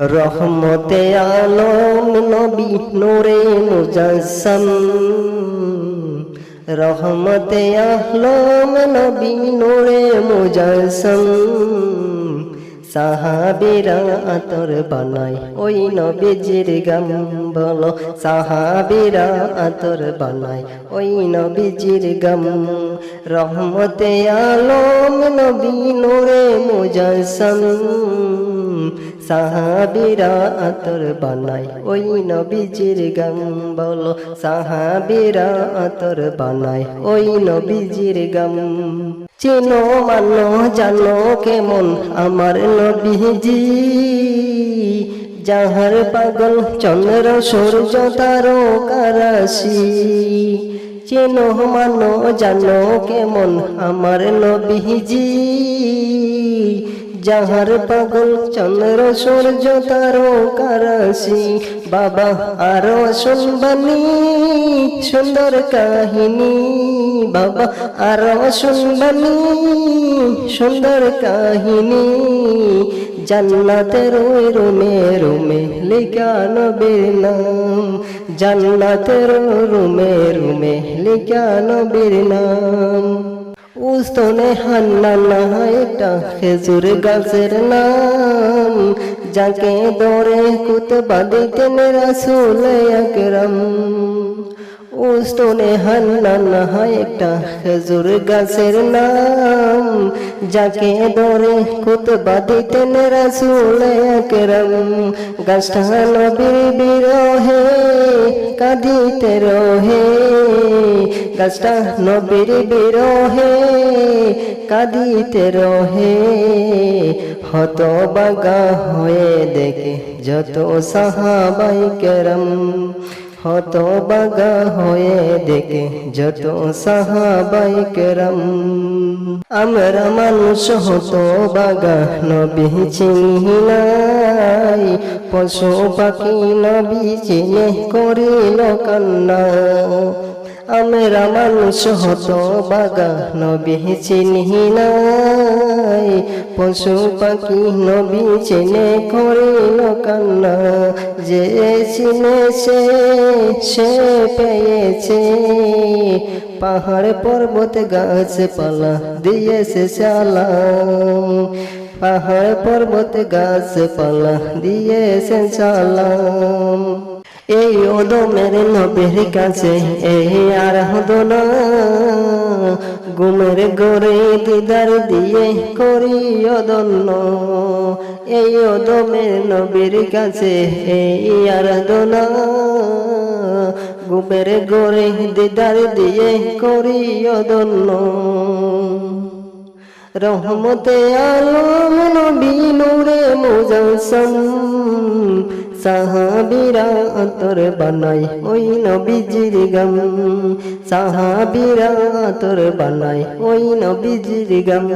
রহমতে আলম নবী নূরে মুজাসম। রহমতে আলম নবী নূরে মুজাসম। সাহাবিরা আতর বানাই ওই নবীজির গাম বলো সাহাবিরা আতর বানাই ওই নবীজির গাম। রহমতে আলম নবী নূরে মুজাসম। সাহাবিরা আতর বানাই ওই নবীজির গাম বলো। সাহাবিরা আতর বানাই ওই নবীজির গাম চেনো, মানো, জানো কেমন আমার নবীজি। যাহার পাগল চন্দ্র, সূর্য, তারো কারাশি। চেনো, মানো, জানো কেমন আমার নবীজি। যাহার পাগল চন্দ্র সূর্য তারো কারাশি বাবা, আরও শুনবানি সুন্দর কাহিনী। বাবা, আরও শুনবানি সুন্দর কাহিনী। জান্নাতের ওই রুমে রুমে লিখা নবীর নাম। জান্নাতের রুমে রুমে লিখা নবীর নাম। উস্তনে হান্না না এটা খেজুর গাছের নাম। যাকে দরে কুতবা দিতেন রাসুল একরম উস্তনে হান্না একটা খেজুর গাছের নাম, যাকে দরে কুতবা দিতেন রাসুল একরম। গাছটা নবীর বিরহে, কাঁদিতে রহে। গাছটা নবীর বিরহে, কাঁদিতে রহে। হত বাগা হয়ে দেখে যত সাহাবাই কেরম হত বাগা হয়ে দেখে যত সাহাবাই কেরম আমরা মানুষ হত বাগা, নবী চিনাই পশু পাখি নবী চিনে করিল কান্না। আমরা মানুষ হতো বাগা নবী চিনি নাই। পশু পাখি নবী চিনে করিল কান্না যে চিনেছে সে পেয়েছে। পাহাড়, পর্বত গাছ পালা দিয়েছে সালাম পাহাড়, পর্বত গাছ পালা দিয়েছে সালাম এই ওদমের নবীর কাছে, এই আর হতো না। গুমের গড়ে দিদার দিয়ে করি অদন্য এই ওদমের নবীর কাছে, এই আর না। গুমের গড়ে দিদার দিয়ে করি অদন্য রহমতে আলম নবী নূরে মুজাসম। সাহাবিরা আতর বানাই ওই নবীজির গাম। সাহাবিরা আতর বানাই ওই নবীজির গাম।